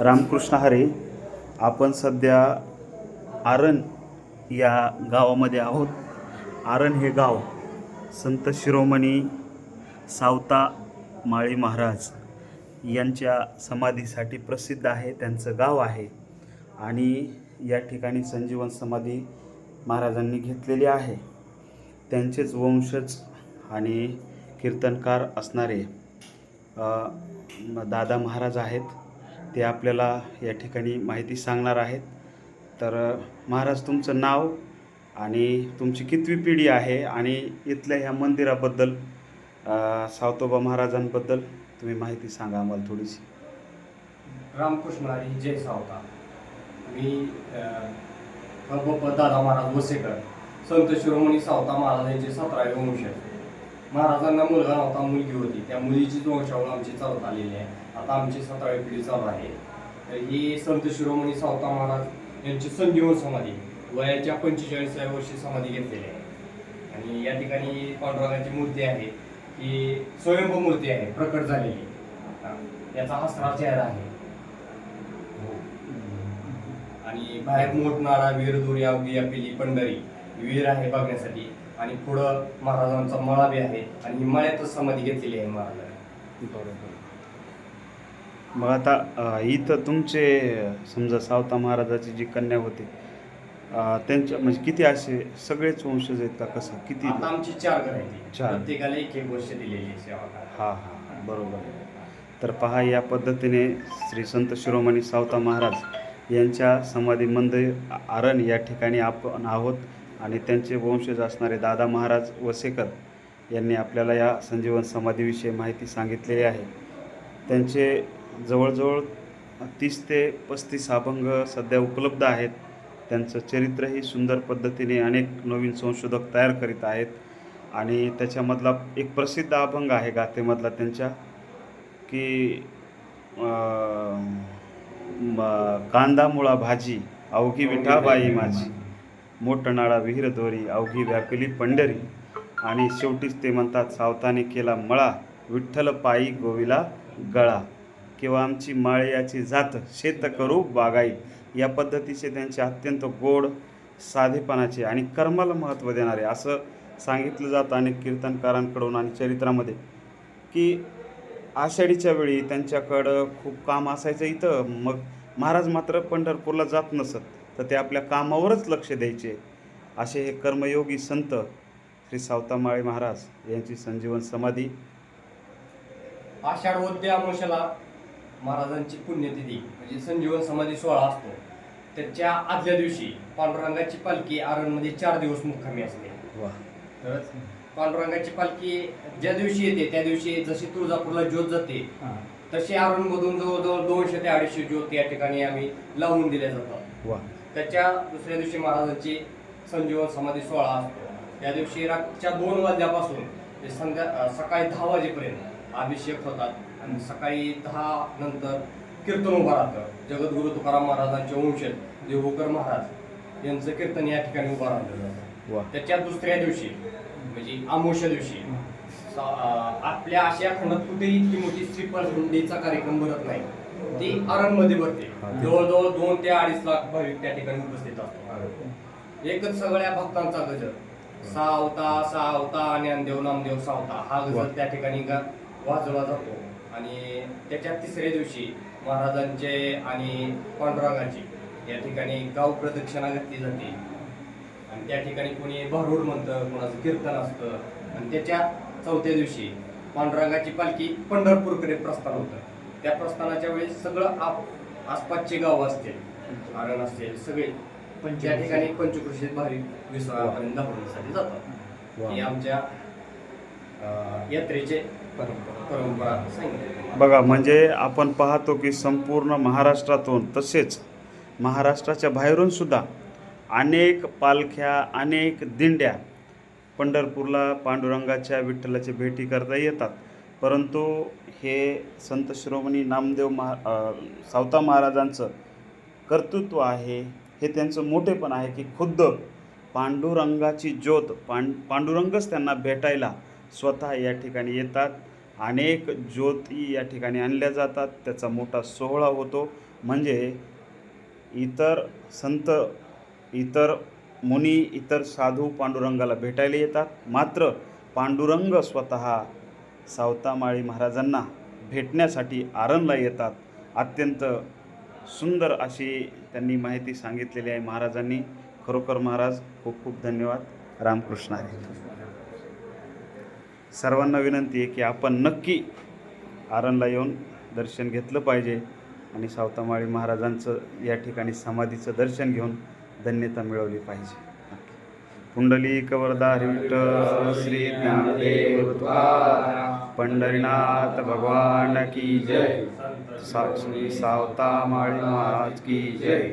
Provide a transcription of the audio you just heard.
रामकृष्ण हरे आपण सध्या आरण या गावामध्ये आहोत. आरण हे गाव संत शिरोमणी सावता माळी महाराज यांच्या समाधीसाठी प्रसिद्ध आहे त्यांचं गाव आहे. आणि या ठिकाणी संजीवन समाधी महाराजांनी घेतलेली आहे. त्यांचेच वंशज आणि कीर्तनकार असणारे दादा महाराज आहेत. ते आपल्याला या ठिकाणी माहिती सांगणार आहेत. तर महाराज तुमचं नाव आणि तुमची कितवी पिढी आहे आणि इथल्या ह्या मंदिराबद्दल सावतोबा महाराजांबद्दल तुम्ही माहिती सांगा आम्हाला थोडीशी. रामकृष्ण हरी जय सावता. मी दादा महाराज वसेकर संत शिरोमणी सावता महाराजांचे सतरावे वंश महाराजांना मुलगा नव्हता मुलगी होती. त्या मुलीची वंशावळ आमची चालत आलेली आहे. आता आमची सतरावी पिढी चालू आहे. तर ही संत शिरोमणी सावता महाराज यांची संजीवन समाधी. वयाच्या पंचेचाळीसाव्या वर्षी समाधी घेतलेली आहे. आणि या ठिकाणी पांडुरंगाची मूर्ती आहे. ही स्वयंभू मूर्ती आहे. प्रकट झालेली. याचा हसरा चेहरा आहे. हो. आणि बाहेर मोठनाळा वीर दुर्या अवघी पंढरी वीर आहे बघण्यासाठी. आणि पुढं महाराजांचा मळा बी आहे. आणि ही मळ्यातच समाधी घेतलेली आहे महाराजांनी. बरोबर. मग आता इथं तुमचे समजा सावता महाराजाची जी कन्या होती त्यांच्या म्हणजे किती असे सगळेच वंशज आहेत का कसं? किती? आमची चार घर आहेत. चार. प्रत्येकाला एक एक वर्ष दिलेली सेवा. हा हा. बरोबर. तर पहा या पद्धतीने श्री संत शिरोमणी सावता महाराज यांच्या समाधी मंदिर आरण या ठिकाणी आपण आहोत. आणि त्यांचे वंशज असणारे दादा महाराज वसेकर यांनी आपल्याला या संजीवन समाधीविषयी माहिती सांगितलेली आहे. त्यांचे जवळजवळ तीस ते पस्तीस अभंग सध्या उपलब्ध आहेत. त्यांचं चरित्रही सुंदर पद्धतीने अनेक नवीन संशोधक तयार करीत आहेत. आणि त्याच्यामधला एक प्रसिद्ध अभंग आहे गाथेमधला त्यांच्या की म- कांदा मुळा भाजी अवघी विठाबाई माझी. मोठं विहीर दोरी अवघी व्यापिली पंढरी आणि शेवटीच ते म्हणतात सावताने केला मळा विठ्ठल पायी गोविला गळा. किंवा आमची माळ्याची जात शेत करू बागाई. या पद्धतीचे त्यांचे अत्यंत गोड साधेपणाचे आणि कर्माला महत्त्व देणारे असं सांगितलं जातं अनेक कीर्तनकारांकडून आणि चरित्रामध्ये की आषाढीच्या वेळी त्यांच्याकडं खूप काम असायचं इथं. मग महाराज मात्र पंढरपूरला जात नसत. तर ते आपल्या कामावरच लक्ष द्यायचे. असे हे कर्मयोगी संत श्री सावतामाळे महाराज यांची संजीवन समाधी. आषाढ वद्य अमावस्याला महाराजांची पुण्यतिथी म्हणजे संजीवन समाधी सोहळा असतो. त्याच्या आदल्या दिवशी पांडुरंगाची पालखी आरणमध्ये चार दिवस मुक्कामी असते. वा तर पांडुरंगाची पालखी ज्या दिवशी येते त्या दिवशी जशी तुळजापूरला ज्योत जाते तशी आरणमधून जवळजवळ दोनशे ते अडीचशे ज्योत या ठिकाणी आम्ही लावून दिल्या जातात. वा त्याच्या दुसऱ्या दिवशी महाराजांची संजीवन समाधी सोहळा असतो. त्या दिवशी रातच्या दोन वाजल्यापासून ते संध्या सकाळी दहा वाजेपर्यंत अभिषेक होतात आणि सकाळी दहा नंतर कीर्तन उभं राहतं. जगद्गुरु तुकाराम महाराजांचे वंशज देवकर महाराज यांचं कीर्तन या ठिकाणी उभं राहतं. जातं वा. त्याच्या दुसऱ्या दिवशी म्हणजे आमोशा दिवशी आपल्या आशिया खंडात कुठेही इतकी मोठी श्रीफळ हुंडीचा कार्यक्रम भरत नाही. ती आरणमध्ये भरते. जवळजवळ दोन ते अडीच लाख भाविक त्या ठिकाणी उपस्थित असतो. एकच सगळ्या भक्तांचा गजर. सावता सावता ज्ञानदेव नामदेव सावता हा. गजर त्या ठिकाणी वाजवला जातो. आणि त्याच्या तिसऱ्या दिवशी महाराजांचे आणि पांडुरंगाची या ठिकाणी गाव प्रदक्षिणा घातली जाते. आणि त्या ठिकाणी कोणी भारूड म्हणतं कोणाचं कीर्तन असतं. आणि त्याच्या चौथ्या दिवशी पांडुरंगाची पालखी पंढरपूरकडे प्रस्थान होतं. त्या प्रस्थानाच्या वेळेस सगळं आप आसपासचे गाव असतील आरण असेल सगळे. त्या ठिकाणी पंचकृषीत भाविक विश्वापर्यंत दाखवण्यासाठी जातात. ही आमच्या यात्रेचे परंपरा. सांगितली बघा म्हणजे आपण पाहतो की संपूर्ण महाराष्ट्रातून तसेच महाराष्ट्राच्या बाहेरून सुद्धा अनेक पालख्या अनेक दिंड्या पंढरपूरला पांडुरंगाच्या विठ्ठलाच्या भेटी करता येतात. परंतु हे संत शिरोमणी नामदेव महा सावता महाराजांचं कर्तृत्व आहे हे त्यांचं मोठेपण आहे की खुद्द पांडुरंगाची ज्योत पां पांडुरंगच त्यांना भेटायला स्वतः या ठिकाणी येतात. अनेक ज्योती या ठिकाणी आणल्या जातात. त्याचा मोठा सोहळा होतो. म्हणजे इतर संत इतर मुनी इतर साधू पांडुरंगाला भेटायला येतात. मात्र पांडुरंग स्वतः सावतामाळी महाराजांना भेटण्यासाठी आरणला येतात. अत्यंत सुंदर अशी त्यांनी माहिती सांगितलेली आहे महाराजांनी. खरोखर महाराज खूप खूप धन्यवाद. रामकृष्ण आहे. सर्वांना विनंती आहे की आपण नक्की आरणला येऊन दर्शन घेतलं पाहिजे आणि सावतामाळी महाराजांचं या ठिकाणी समाधीचं दर्शन घेऊन धन्यता मिळवली पाहिजे. पुंडली कवरदार विठ्ठल श्री ज्ञानदेव पंढरीनाथ भगवान की जय। सा श्री सावतामाळी महाराज की जय।